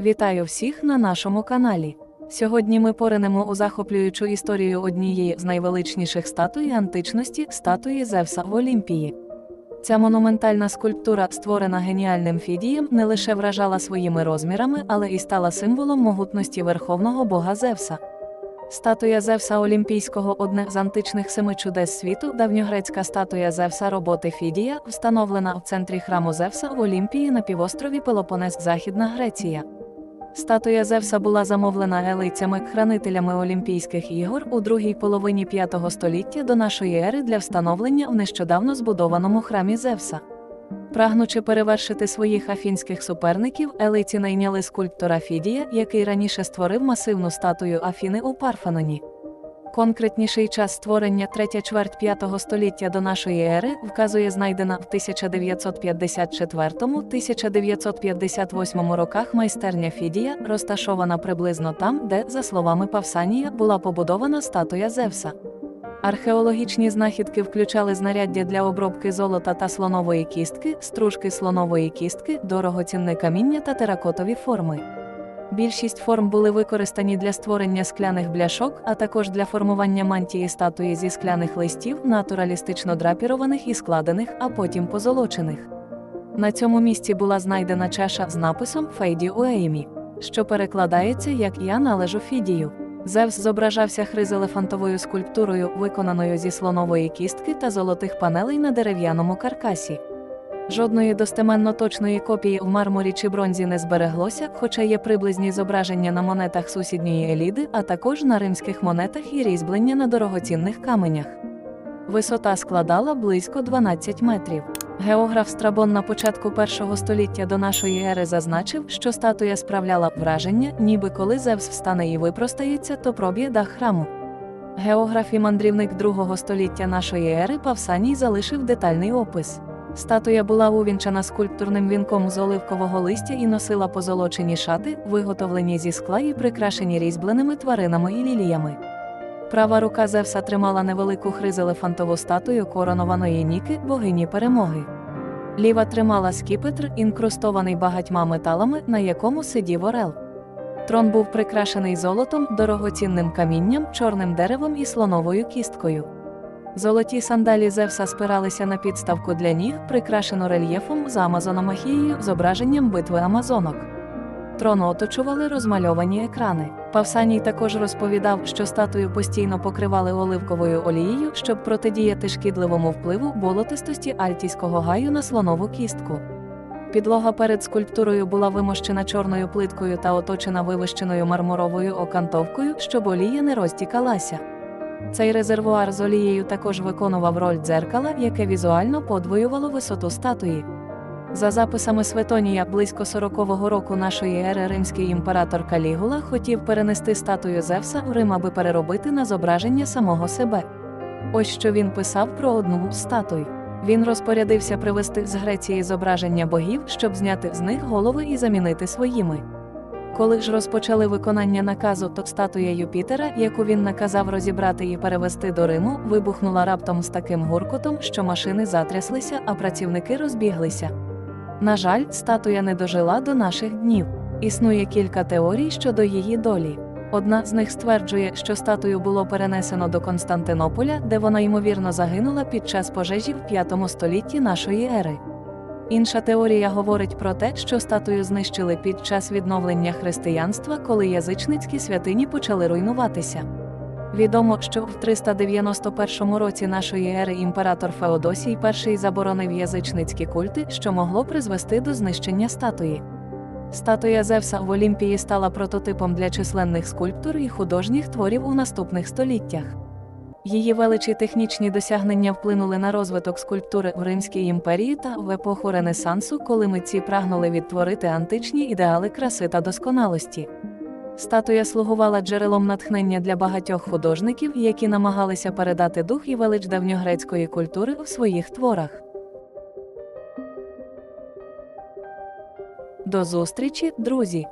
Вітаю всіх на нашому каналі. Сьогодні ми поринемо у захоплюючу історію однієї з найвеличніших статуй античності статуї Зевса в Олімпії. Ця монументальна скульптура, створена геніальним Фідієм, не лише вражала своїми розмірами, але і стала символом могутності верховного бога Зевса. Статуя Зевса Олімпійського одне з античних семи чудес світу, давньогрецька статуя Зевса роботи Фідія, встановлена в центрі храму Зевса в Олімпії на півострові Пелопонес, Західна Греція. Статуя Зевса була замовлена елейцями, хранителями Олімпійських ігор у другій половині V століття до нашої ери для встановлення в нещодавно збудованому храмі Зевса. Прагнучи перевершити своїх афінських суперників, елейці найняли скульптора Фідія, який раніше створив масивну статую Афіни у Парфеноні. Конкретніший час створення третя чверть V століття до нашої ери вказує знайдена в 1954-1958 роках майстерня Фідія, розташована приблизно там, де, за словами Павсанія, була побудована статуя Зевса. Археологічні знахідки включали знаряддя для обробки золота та слонової кістки, стружки слонової кістки, дорогоцінне каміння та теракотові форми. Більшість форм були використані для створення скляних бляшок, а також для формування мантії статуї зі скляних листів, натуралістично драпірованих і складених, а потім позолочених. На цьому місці була знайдена чаша з написом Фейді Уеймі, що перекладається як Я належу Фідію. Зевс зображався хризелефантовою скульптурою, виконаною зі слонової кістки та золотих панелей на дерев'яному каркасі. Жодної достеменно точної копії в мармурі чи бронзі не збереглося, хоча є приблизні зображення на монетах сусідньої еліди, а також на римських монетах і різьблення на дорогоцінних каменях. Висота складала близько 12 метрів. Географ Страбон на початку першого століття до нашої ери зазначив, що статуя справляла враження, ніби коли Зевс встане і випростається, то проб'є дах храму. Географ і мандрівник другого століття нашої ери Павсаній залишив детальний опис. Статуя була увінчана скульптурним вінком з оливкового листя і носила позолочені шати, виготовлені зі скла і прикрашені різьбленими тваринами і ліліями. Права рука Зевса тримала невелику хризелефантову статую коронованої Ніки, богині перемоги. Ліва тримала скіпетр, інкрустований багатьма металами, на якому сидів орел. Трон був прикрашений золотом, дорогоцінним камінням, чорним деревом і слоновою кісткою. Золоті сандалі Зевса спиралися на підставку для ніг, прикрашену рельєфом з Амазономахією, зображенням битви Амазонок. Трон оточували розмальовані екрани. Павсаній також розповідав, що статую постійно покривали оливковою олією, щоб протидіяти шкідливому впливу болотистості альтійського гаю на слонову кістку. Підлога перед скульптурою була вимощена чорною плиткою та оточена вивищеною мармуровою окантовкою, щоб олія не розтікалася. Цей резервуар з олією також виконував роль дзеркала, яке візуально подвоювало висоту статуї. За записами Светонія, близько 40-го року нашої ери римський імператор Калігула хотів перенести статую Зевса в Рим, аби переробити на зображення самого себе. Ось що він писав про одну з статуй. Він розпорядився привезти з Греції зображення богів, щоб зняти з них голови і замінити своїми. Коли ж розпочали виконання наказу, то статуя Юпітера, яку він наказав розібрати і перевести до Риму, вибухнула раптом з таким гуркотом, що машини затряслися, а працівники розбіглися. На жаль, статуя не дожила до наших днів. Існує кілька теорій щодо її долі. Одна з них стверджує, що статую було перенесено до Константинополя, де вона ймовірно загинула під час пожежі в V столітті нашої ери. Інша теорія говорить про те, що статую знищили під час відновлення християнства, коли язичницькі святині почали руйнуватися. Відомо, що в 391 році нашої ери імператор Феодосій І заборонив язичницькі культи, що могло призвести до знищення статуї. Статуя Зевса в Олімпії стала прототипом для численних скульптур і художніх творів у наступних століттях. Її величі технічні досягнення вплинули на розвиток скульптури в Римській імперії та в епоху Ренесансу, коли митці прагнули відтворити античні ідеали краси та досконалості. Статуя слугувала джерелом натхнення для багатьох художників, які намагалися передати дух і велич давньогрецької культури в своїх творах. До зустрічі, друзі!